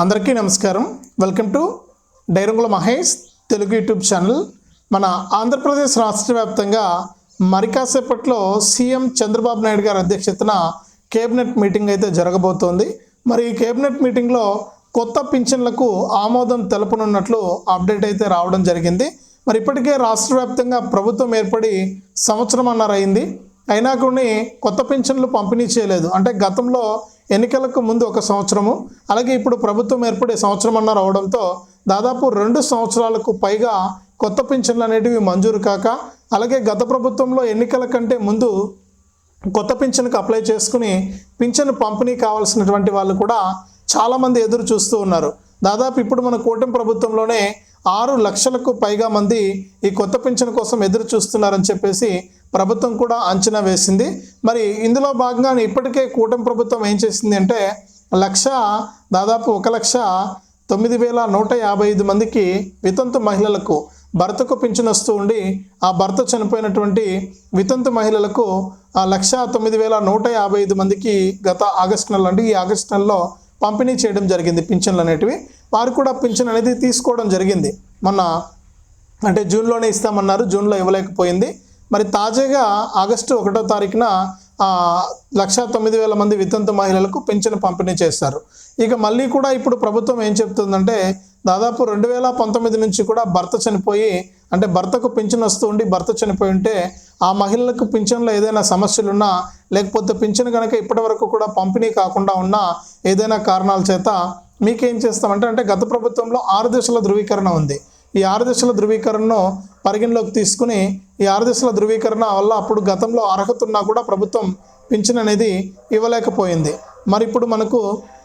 అందరికీ నమస్కారం. Welcome to డైరంగుల మహేష్ తెలుగు యూట్యూబ్ ఛానల్. మన ఆంధ్రప్రదేశ్ రాష్ట్ర వ్యాప్తంగా మరికాసేపట్లో సీఎం చంద్రబాబు నాయుడు గారి అధ్యక్షతన కేబినెట్ మీటింగ్ అయితే జరగబోతోంది. మరి ఈ కేబినెట్ మీటింగ్లో కొత్త పింఛన్లకు ఆమోదం తెలపనున్నట్లు అప్డేట్ అయితే రావడం జరిగింది. మరి ఇప్పటికే రాష్ట్ర వ్యాప్తంగా ప్రభుత్వం ఏర్పడి సంవత్సరం అన్నర అయింది అయినా కొన్ని కొత్త పింఛన్లు పంపిణీ చేయలేదు. అంటే గతంలో ఎన్నికలకు ముందు ఒక సంవత్సరము అలాగే ఇప్పుడు ప్రభుత్వం ఏర్పడే సంవత్సరం అన్నారు అవడంతో దాదాపు రెండు సంవత్సరాలకు పైగా కొత్త పింఛన్లు అనేటివి మంజూరు కాక అలాగే గత ప్రభుత్వంలో ఎన్నికల కంటే ముందు కొత్త పింఛన్కి అప్లై చేసుకుని పింఛన్ పంపిణీ కావాల్సినటువంటి వాళ్ళు కూడా చాలామంది ఎదురు చూస్తూ ఉన్నారు. దాదాపు ఇప్పుడు మన కూటమి ప్రభుత్వంలోనే ఆరు లక్షలకు పైగా మంది ఈ కొత్త పింఛన్ కోసం ఎదురు చూస్తున్నారని చెప్పేసి ప్రభుత్వం కూడా అంచనా వేసింది. మరి ఇందులో భాగంగానే ఇప్పటికే కూటమి ప్రభుత్వం ఏం చేసింది అంటే లక్ష దాదాపు ఒక లక్ష తొమ్మిది వేల నూట యాభై ఐదు మందికి వితంతు మహిళలకు భర్తకు పింఛన్ వస్తూ ఉండి ఆ భర్త చనిపోయినటువంటి వితంతు మహిళలకు ఆ లక్ష తొమ్మిది వేల నూట యాభై ఐదు మందికి గత ఆగస్టు నెలలో అంటే ఈ ఆగస్టు నెలలో పంపిణీ చేయడం జరిగింది పింఛన్లు అనేటివి. వారు కూడా పింఛన్ అనేది తీసుకోవడం జరిగింది. మొన్న అంటే జూన్లోనే ఇస్తామన్నారు జూన్లో ఇవ్వలేకపోయింది. మరి తాజాగా ఆగస్టు ఒకటో తారీఖున లక్షా లక్ష తొమ్మిది వేల మంది వితంతు మహిళలకు పింఛను పంపిణీ చేస్తారు ఇక మళ్ళీ కూడా ఇప్పుడు ప్రభుత్వం ఏం చెప్తుందంటే దాదాపు రెండు వేల పంతొమ్మిది నుంచి కూడా భర్త చనిపోయి అంటే భర్తకు పింఛన్ వస్తూ ఉండి భర్త చనిపోయి ఉంటే ఆ మహిళలకు పింఛన్లో ఏదైనా సమస్యలున్నా లేకపోతే పింఛన్ కనుక ఇప్పటి వరకు కూడా పంపిణీ కాకుండా ఉన్నా ఏదైనా కారణాల చేత మీకేం చేస్తామంటే అంటే గత ప్రభుత్వంలో ఆరు దశల ధృవీకరణ ఉంది. ఈ ఆరు దశల ధృవీకరణను పరిగణలోకి తీసుకుని ఈ ఆరు దశల ధృవీకరణ వల్ల అప్పుడు గతంలో అర్హత ఉన్నా కూడా ప్రభుత్వం పింఛన్ అనేది ఇవ్వలేకపోయింది. మరి ఇప్పుడు మనకు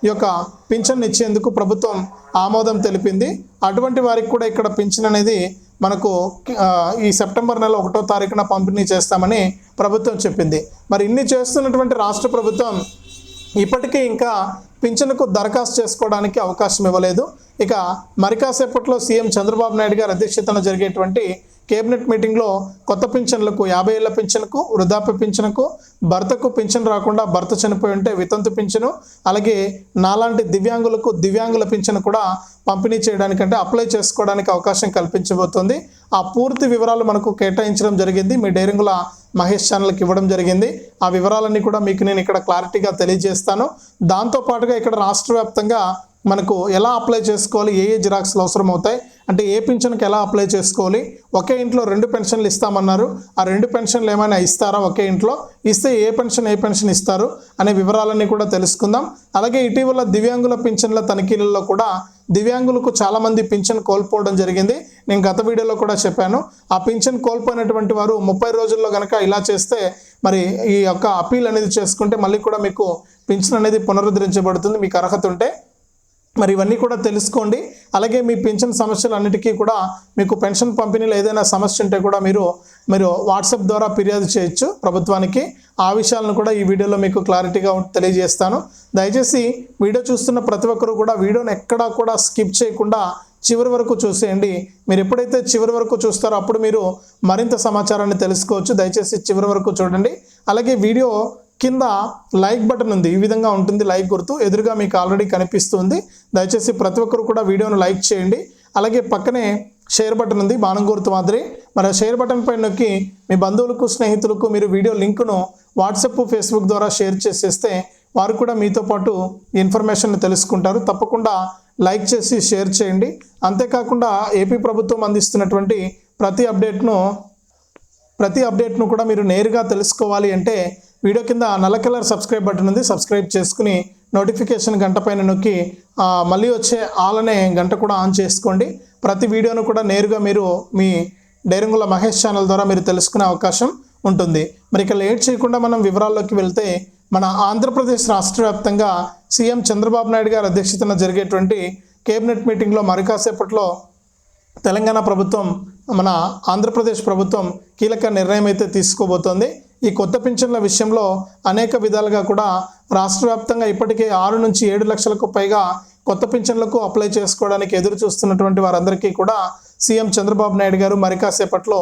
ఈ యొక్క పింఛన్ ఇచ్చేందుకు ప్రభుత్వం ఆమోదం తెలిపింది. అటువంటి వారికి కూడా ఇక్కడ పింఛన్ అనేది మనకు ఈ సెప్టెంబర్ నెల ఒకటో తారీఖున పంపిణీ చేస్తామని ప్రభుత్వం చెప్పింది. మరి ఇన్ని చేస్తున్నటువంటి రాష్ట్ర ప్రభుత్వం ఇప్పటికీ ఇంకా పింఛన్కు దరఖాస్తు చేసుకోవడానికి అవకాశం ఇవ్వలేదు. ఇక మరికాసేపట్లో సీఎం చంద్రబాబు నాయుడు గారి అధ్యక్షతన జరిగేటువంటి కేబినెట్ మీటింగ్లో కొత్త పింఛన్లకు యాభై ఏళ్ళ పింఛన్కు వృద్ధాప్య పింఛన్కు భర్తకు పింఛన్ రాకుండా భర్త చనిపోయి ఉంటే వితంతు పింఛను అలాగే నాలాంటి దివ్యాంగులకు దివ్యాంగుల పింఛను కూడా పంపిణీ చేయడానికంటే అప్లై చేసుకోవడానికి అవకాశం కల్పించబోతుంది. ఆ పూర్తి వివరాలు మనకు కేటాయించడం జరిగింది. మీ డైరింగుల మహేష్ ఛానల్కి ఇవ్వడం జరిగింది. ఆ వివరాలన్నీ కూడా మీకు నేను ఇక్కడ క్లారిటీగా తెలియజేస్తాను. దాంతోపాటుగా ఇక్కడ రాష్ట్ర వ్యాప్తంగా మనకు ఎలా అప్లై చేసుకోవాలి ఏ ఏ జిరాక్స్లు అవసరం అవుతాయి అంటే ఏ పింఛన్కి ఎలా అప్లై చేసుకోవాలి ఒకే ఇంట్లో రెండు పెన్షన్లు ఇస్తామన్నారు. ఆ రెండు పెన్షన్లు ఏమైనా ఇస్తారా ఒకే ఇంట్లో? ఇస్తే ఏ పెన్షన్ ఏ పెన్షన్ ఇస్తారు అనే వివరాలన్నీ కూడా తెలుసుకుందాం. అలాగే ఇటీవల దివ్యాంగుల పింఛన్ల తనిఖీలలో కూడా దివ్యాంగులకు చాలామంది పింఛన్ కోల్పోవడం జరిగింది. నేను గత వీడియోలో కూడా చెప్పాను. ఆ పింఛన్ కోల్పోయినటువంటి వారు ముప్పై రోజుల్లో కనుక ఇలా చేస్తే మరి ఈ యొక్క అపీల్ అనేది చేసుకుంటే మళ్ళీ కూడా మీకు పింఛన్ అనేది పునరుద్ధరించబడుతుంది. మీకు అర్హత ఉంటే మరి ఇవన్నీ కూడా తెలుసుకోండి. అలాగే మీ పెన్షన్ సమస్యలు అన్నిటికీ కూడా మీకు పెన్షన్ పంపిణీలో ఏదైనా సమస్య ఉంటే కూడా మీరు మీరు వాట్సాప్ ద్వారా ఫిర్యాదు చేయొచ్చు ప్రభుత్వానికి. ఆ విషయాలను కూడా ఈ వీడియోలో మీకు క్లారిటీగా తెలియజేస్తాను. దయచేసి వీడియో చూస్తున్న ప్రతి ఒక్కరు కూడా వీడియోని ఎక్కడా కూడా స్కిప్ చేయకుండా చివరి వరకు చూసేయండి. మీరు ఎప్పుడైతే చివరి వరకు చూస్తారో అప్పుడు మీరు మరింత సమాచారాన్ని తెలుసుకోవచ్చు. దయచేసి చివరి వరకు చూడండి. అలాగే వీడియో కింద లైక్ బటన్ ఉంది. ఈ విధంగా ఉంటుంది లైక్ గుర్తు. ఎదురుగా మీకు ఆల్రెడీ కనిపిస్తుంది. దయచేసి ప్రతి ఒక్కరు కూడా వీడియోను లైక్ చేయండి. అలాగే పక్కనే షేర్ బటన్ ఉంది. బాణం గుర్తు మాదిరి. మరి షేర్ బటన్ పైన నొక్కి మీ బంధువులకు స్నేహితులకు మీరు వీడియో లింకును వాట్సాప్ ఫేస్బుక్ ద్వారా షేర్ చేసేస్తే వారు కూడా మీతో పాటు ఇన్ఫర్మేషన్ తెలుసుకుంటారు. తప్పకుండా లైక్ చేసి షేర్ చేయండి. అంతేకాకుండా ఏపీ ప్రభుత్వం అందిస్తున్నటువంటి ప్రతి అప్డేట్ను ప్రతి అప్డేట్ను కూడా మీరు నేరుగా తెలుసుకోవాలి అంటే వీడియో కింద నల్ల కలర్ సబ్స్క్రైబ్ బటన్ ఉంది. సబ్స్క్రైబ్ చేసుకుని నోటిఫికేషన్ గంట పైన నొక్కి మళ్ళీ వచ్చే ఆల్ అనే గంట కూడా ఆన్ చేసుకోండి. ప్రతి వీడియోను కూడా నేరుగా మీరు మీ డైరంగుల మహేష్ ఛానల్ ద్వారా మీరు తెలుసుకునే అవకాశం ఉంటుంది. మరి ఇక లేట్ చేయకుండా మనం వివరాల్లోకి వెళ్తే మన ఆంధ్రప్రదేశ్ రాష్ట్ర వ్యాప్తంగా సీఎం చంద్రబాబు నాయుడు గారి అధ్యక్షతన జరిగేటువంటి కేబినెట్ మీటింగ్లో మరికాసేపట్లో తెలంగాణ ప్రభుత్వం మన ఆంధ్రప్రదేశ్ ప్రభుత్వం కీలక నిర్ణయం అయితే తీసుకోబోతోంది. ఈ కొత్త పింఛన్ల విషయంలో అనేక విధాలుగా కూడా రాష్ట్ర వ్యాప్తంగా ఇప్పటికే ఆరు నుంచి ఏడు లక్షలకు పైగా కొత్త పింఛన్లకు అప్లై చేసుకోవడానికి ఎదురు చూస్తున్నటువంటి వారందరికీ కూడా సీఎం చంద్రబాబు నాయుడు గారు మరి కాసేపట్లో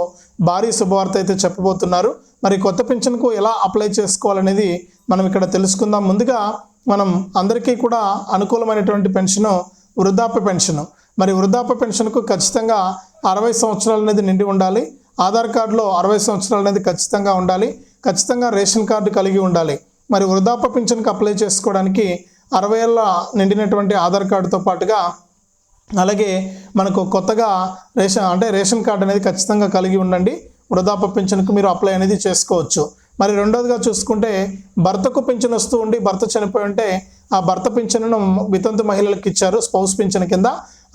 భారీ శుభవార్త అయితే చెప్పబోతున్నారు. మరి కొత్త పింఛన్కు ఎలా అప్లై చేసుకోవాలనేది మనం ఇక్కడ తెలుసుకుందాం. ముందుగా మనం అందరికీ కూడా అనుకూలమైనటువంటి పెన్షను వృద్ధాప్య పెన్షన్. మరి వృద్ధాప్య పెన్షన్కు ఖచ్చితంగా అరవై సంవత్సరాలు అనేది నిండి ఉండాలి. ఆధార్ కార్డులో అరవై సంవత్సరాలు అనేది ఖచ్చితంగా ఉండాలి. ఖచ్చితంగా రేషన్ కార్డు కలిగి ఉండాలి. మరి వృద్ధాప్య పింఛన్కి అప్లై చేసుకోవడానికి అరవై ఏళ్ళ నిండినటువంటి ఆధార్ కార్డుతో పాటుగా అలాగే మనకు కొత్తగా రేషన్ అంటే రేషన్ కార్డు అనేది ఖచ్చితంగా కలిగి ఉండండి. వృద్ధాప్య పింఛన్కు మీరు అప్లై అనేది చేసుకోవచ్చు. మరి రెండోదిగా చూసుకుంటే భర్తకు పింఛన్ వస్తూ ఉండి భర్త చనిపోయి ఉంటే ఆ భర్త పింఛన్ను వితంతు మహిళలకు ఇచ్చారు. స్పౌస్ పింఛన్ కింద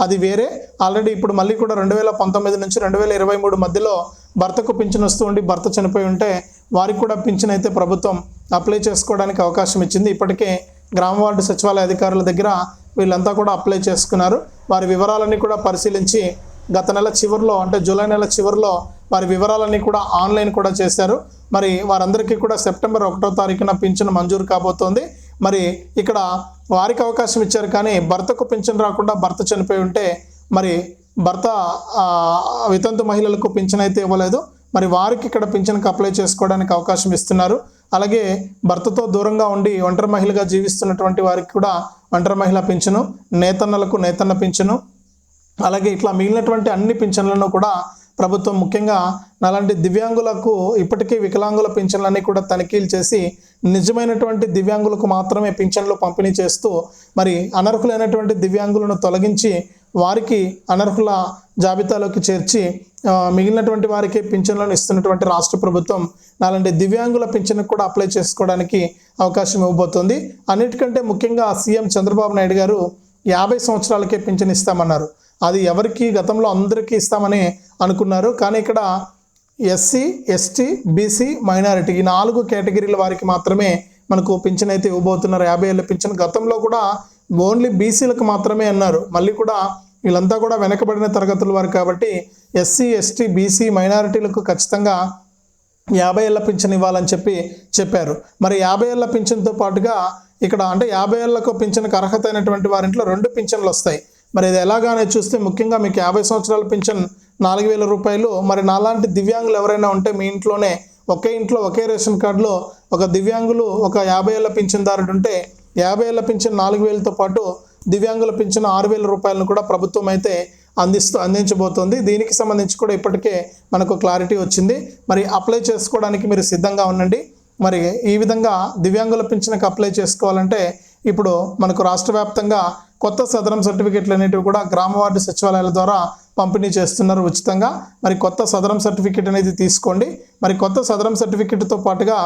అది వేరే. ఆల్రెడీ ఇప్పుడు మళ్ళీ కూడా రెండు వేల పంతొమ్మిది నుంచి రెండు వేల ఇరవై మూడు మధ్యలో భర్తకు పింఛన్ వస్తూ ఉండి భర్త చనిపోయి ఉంటే వారికి కూడా పింఛన్ అయితే ప్రభుత్వం అప్లై చేసుకోవడానికి అవకాశం ఇచ్చింది. ఇప్పటికే గ్రామ వార్డు సచివాలయ అధికారుల దగ్గర వీళ్ళంతా కూడా అప్లై చేసుకున్నారు. వారి వివరాలన్నీ కూడా పరిశీలించి గత నెల చివరిలో అంటే జూలై నెల చివరిలో వారి వివరాలన్నీ కూడా ఆన్లైన్ కూడా చేశారు. మరి వారందరికీ కూడా సెప్టెంబర్ ఒకటో తారీఖున పింఛను మంజూరు కాబోతోంది. మరి ఇక్కడ వారికి అవకాశం ఇచ్చారు కానీ భర్తకు పింఛన్ రాకుండా భర్త చనిపోయి ఉంటే మరి భర్త వితంతు మహిళలకు పింఛన్ అయితే ఇవ్వలేదు. మరి వారికి ఇక్కడ పింఛన్కి అప్లై చేసుకోవడానికి అవకాశం ఇస్తున్నారు. అలాగే భర్తతో దూరంగా ఉండి ఒంటరి మహిళగా జీవిస్తున్నటువంటి వారికి కూడా ఒంటరి మహిళ పింఛను నేతన్నలకు నేతన్న పింఛను అలాగే ఇట్లా మిగిలినటువంటి అన్ని పింఛన్లను కూడా ప్రభుత్వం ముఖ్యంగా అలాంటి దివ్యాంగులకు ఇప్పటికీ వికలాంగుల పింఛన్లన్నీ కూడా తనిఖీలు చేసి నిజమైనటువంటి దివ్యాంగులకు మాత్రమే పింఛన్లు పంపిణీ చేస్తూ మరి అనర్హులైనటువంటి దివ్యాంగులను తొలగించి వారికి అనర్హుల జాబితాలోకి చేర్చి మిగిలినటువంటి వారికి పింఛన్లను ఇస్తున్నటువంటి రాష్ట్ర ప్రభుత్వం నాలంటి దివ్యాంగుల పింఛన్కు కూడా అప్లై చేసుకోవడానికి అవకాశం ఇవ్వబోతోంది. అన్నిటికంటే ముఖ్యంగా సీఎం చంద్రబాబు నాయుడు గారు యాభై సంవత్సరాలకే పింఛన్ ఇస్తామన్నారు. అది ఎవరికి గతంలో అందరికీ ఇస్తామని అనుకున్నారు. కానీ ఇక్కడ ఎస్సీ ఎస్టీ బీసీ మైనారిటీ ఈ నాలుగు కేటగిరీల వారికి మాత్రమే మనకు పింఛన్ అయితే ఇవ్వబోతున్నారు. యాభై ఏళ్ళ పింఛన్ గతంలో కూడా ఓన్లీ బీసీలకు మాత్రమే అన్నారు. మళ్ళీ కూడా వీళ్ళంతా కూడా వెనకబడిన తరగతుల వారు కాబట్టి ఎస్సీ ఎస్టీ బీసీ మైనారిటీలకు ఖచ్చితంగా యాభై ఏళ్ళ పింఛన్ ఇవ్వాలని చెప్పి చెప్పారు. మరి యాభై ఏళ్ళ పింఛన్తో పాటుగా ఇక్కడ అంటే యాభై ఏళ్ళకు పింఛన్కి అర్హత అయినటువంటి వారింట్లో రెండు పింఛన్లు వస్తాయి. మరి ఇది ఎలాగానే చూస్తే ముఖ్యంగా మీకు యాభై సంవత్సరాల పింఛన్ నాలుగు వేల రూపాయలు. మరి నాలాంటి దివ్యాంగులు ఎవరైనా ఉంటే మీ ఇంట్లోనే ఒకే ఇంట్లో ఒకే రేషన్ కార్డులో ఒక దివ్యాంగులు ఒక యాభై ఏళ్ళ పింఛన్దారుడు ఉంటే యాభై ఏళ్ళ పింఛన్ నాలుగు వేలతో పాటు దివ్యాంగుల పింఛన్ ఆరు వేల రూపాయలను కూడా ప్రభుత్వం అయితే అందిస్తూ అందించబోతోంది. దీనికి సంబంధించి కూడా ఇప్పటికే మనకు క్లారిటీ వచ్చింది. మరి అప్లై చేసుకోవడానికి మీరు సిద్ధంగా ఉండండి. మరి ఈ విధంగా దివ్యాంగుల పింఛన్కి అప్లై చేసుకోవాలంటే ఇప్పుడు మనకు రాష్ట్ర వ్యాప్తంగా కొత్త సదరం సర్టిఫికెట్లు అనేటివి కూడా గ్రామ వార్డు సచివాలయాల ద్వారా పంపిణీ చేస్తున్నారు ఉచితంగా. మరి కొత్త సదరం సర్టిఫికెట్ అనేది తీసుకోండి. మరి కొత్త సదరం సర్టిఫికెట్తో పాటుగా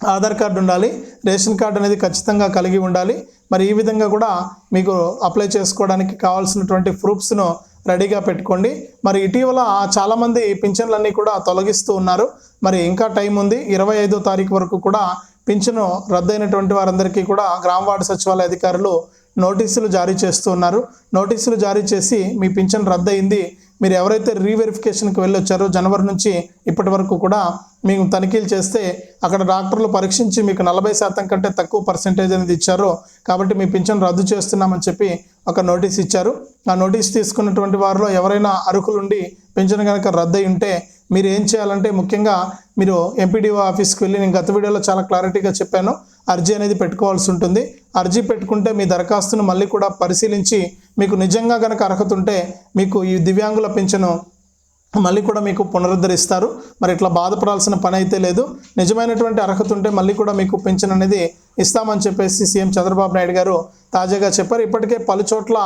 ఆధార్ కార్డు ఉండాలి. రేషన్ కార్డు అనేది ఖచ్చితంగా కలిగి ఉండాలి. మరి ఈ విధంగా కూడా మీకు అప్లై చేసుకోవడానికి కావాల్సినటువంటి ప్రూఫ్స్ను రెడీగా పెట్టుకోండి. మరి ఇటీవల చాలామంది పింఛన్లన్నీ కూడా తొలగిస్తూ ఉన్నారు. మరి ఇంకా టైం ఉంది. ఇరవై ఐదో తారీఖు వరకు కూడా పింఛను రద్దయినటువంటి వారందరికీ కూడా గ్రామ వార్డు సచివాలయ అధికారులు నోటీసులు జారీ చేస్తూ ఉన్నారు. నోటీసులు జారీ చేసి మీ పింఛన్ రద్దయింది. మీరు ఎవరైతే రీవెరిఫికేషన్కి వెళ్ళొచ్చారో జనవరి నుంచి ఇప్పటి వరకు కూడా మేము తనిఖీలు చేస్తే అక్కడ డాక్టర్లు పరీక్షించి మీకు నలభై శాతం కంటే తక్కువ పర్సెంటేజ్ అనేది ఇచ్చారు. కాబట్టి మీ పింఛన్ రద్దు చేస్తున్నామని చెప్పి ఒక నోటీస్ ఇచ్చారు. ఆ నోటీస్ తీసుకున్నటువంటి వారిలో ఎవరైనా అర్హులుండి పింఛన్ కనుక రద్దు అయి ఉంటే మీరు ఏం చేయాలంటే ముఖ్యంగా మీరు ఎంపీడీఓ ఆఫీస్కి వెళ్ళి నేను గత వీడియోలో చాలా క్లారిటీగా చెప్పాను అర్జీ అనేది పెట్టుకోవాల్సి ఉంటుంది. అర్జీ పెట్టుకుంటే మీ దరఖాస్తును మళ్ళీ కూడా పరిశీలించి మీకు నిజంగా కనుక అర్హత ఉంటే మీకు ఈ దివ్యాంగుల పింఛను మళ్ళీ కూడా మీకు పునరుద్ధరిస్తారు. మరి ఇట్లా బాధపడాల్సిన పని అయితే లేదు. నిజమైనటువంటి అర్హత ఉంటే మళ్ళీ కూడా మీకు పెన్షన్ అనేది ఇస్తామని చెప్పేసి సీఎం చంద్రబాబు నాయుడు గారు తాజాగా చెప్పారు. ఇప్పటికే పలు చోట్ల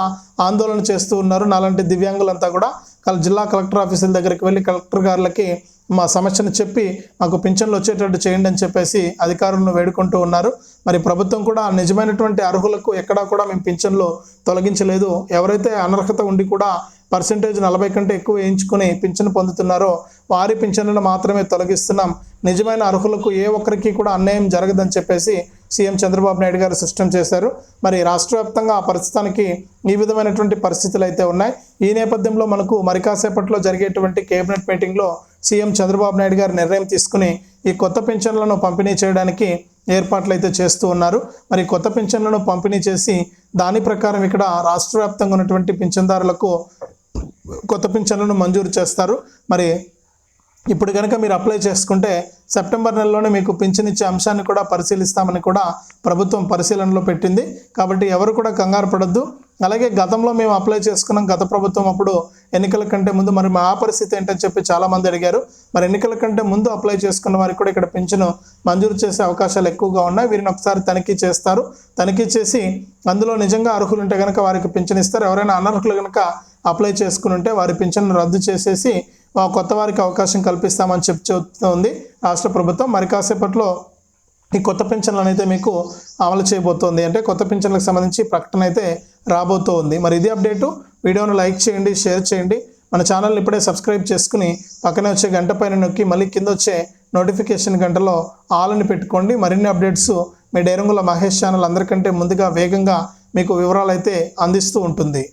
ఆందోళన చేస్తూ ఉన్నారు. నాలాంటి దివ్యాంగులంతా కూడా జిల్లా కలెక్టర్ ఆఫీసుల దగ్గరికి వెళ్ళి కలెక్టర్ గారులకి మా సమస్యను చెప్పి మాకు పింఛన్లు వచ్చేటట్టు చేయండి అని చెప్పేసి అధికారులను వేడుకుంటూ ఉన్నారు. మరి ప్రభుత్వం కూడా నిజమైనటువంటి అర్హులకు ఎక్కడా కూడా మేము పింఛన్లు తొలగించలేదు. ఎవరైతే అనర్హత ఉండి కూడా పర్సంటేజ్ నలభై కంటే ఎక్కువ వేయించుకుని పింఛను పొందుతున్నారో వారి పింఛన్లను మాత్రమే తొలగిస్తున్నాం. నిజమైన అర్హులకు ఏ ఒక్కరికి కూడా అన్యాయం జరగదని చెప్పేసి సీఎం చంద్రబాబు నాయుడు గారు సృష్టం చేశారు. మరి రాష్ట్ర వ్యాప్తంగా ఆ ప్రస్తుతానికి ఈ విధమైనటువంటి పరిస్థితులు అయితే ఉన్నాయి. ఈ నేపథ్యంలో మనకు మరి కాసేపట్లో జరిగేటువంటి కేబినెట్ మీటింగ్లో సీఎం చంద్రబాబు నాయుడు గారు నిర్ణయం తీసుకుని ఈ కొత్త పెన్షన్లను పంపిణీ చేయడానికి ఏర్పాట్లు అయితే చేస్తూ ఉన్నారు. మరి కొత్త పింఛన్లను పంపిణీ చేసి దాని ప్రకారం ఇక్కడ రాష్ట్ర వ్యాప్తంగా ఉన్నటువంటి పింఛన్దారులకు కొత్త పింఛన్లను మంజూరు చేస్తారు. మరి ఇప్పుడు కనుక మీరు అప్లై చేసుకుంటే సెప్టెంబర్ నెలలోనే మీకు పింఛన్ ఇచ్చే అంశాన్ని కూడా పరిశీలిస్తామని కూడా ప్రభుత్వం పరిశీలనలో పెట్టింది. కాబట్టి ఎవరు కూడా కంగారు పడద్దు. అలాగే గతంలో మేము అప్లై చేసుకున్నాం. గత ప్రభుత్వం అప్పుడు ఎన్నికల కంటే ముందు మరి మా పరిస్థితి ఏంటని చెప్పి చాలా మంది అడిగారు. మరి ఎన్నికల కంటే ముందు అప్లై చేసుకున్న వారికి కూడా ఇక్కడ పింఛను మంజూరు చేసే అవకాశాలు ఎక్కువగా ఉన్నాయి. వీరిని ఒకసారి తనిఖీ చేస్తారు. తనిఖీ చేసి అందులో నిజంగా అర్హులు ఉంటే కనుక వారికి పింఛన్ ఇస్తారు. ఎవరైనా అనర్హులు కనుక అప్లై చేసుకుని ఉంటే వారి పింఛన్ రద్దు చేసేసి కొత్త వారికి అవకాశం కల్పిస్తామని చెప్పి చెబుతోంది రాష్ట్ర ప్రభుత్వం మరి కాసేపట్లో ఈ కొత్త పింఛన్లను అయితే మీకు అమలు చేయబోతోంది. అంటే కొత్త పింఛన్లకు సంబంధించి ప్రకటన అయితే రాబోతోంది మరి ఇది అప్డేటు. వీడియోను లైక్ చేయండి షేర్ చేయండి. మన ఛానల్ని ఇప్పుడే సబ్స్క్రైబ్ చేసుకుని పక్కనే వచ్చే గంట పైన నొక్కి మళ్ళీ కింద వచ్చే నోటిఫికేషన్ గంటలో ఆలని పెట్టుకోండి. మరిన్ని అప్డేట్స్ మీ డైరంగుల మహేష్ ఛానల్ అందరికంటే ముందుగా వేగంగా మీకు వివరాలు అయితే అందిస్తూ ఉంటుంది.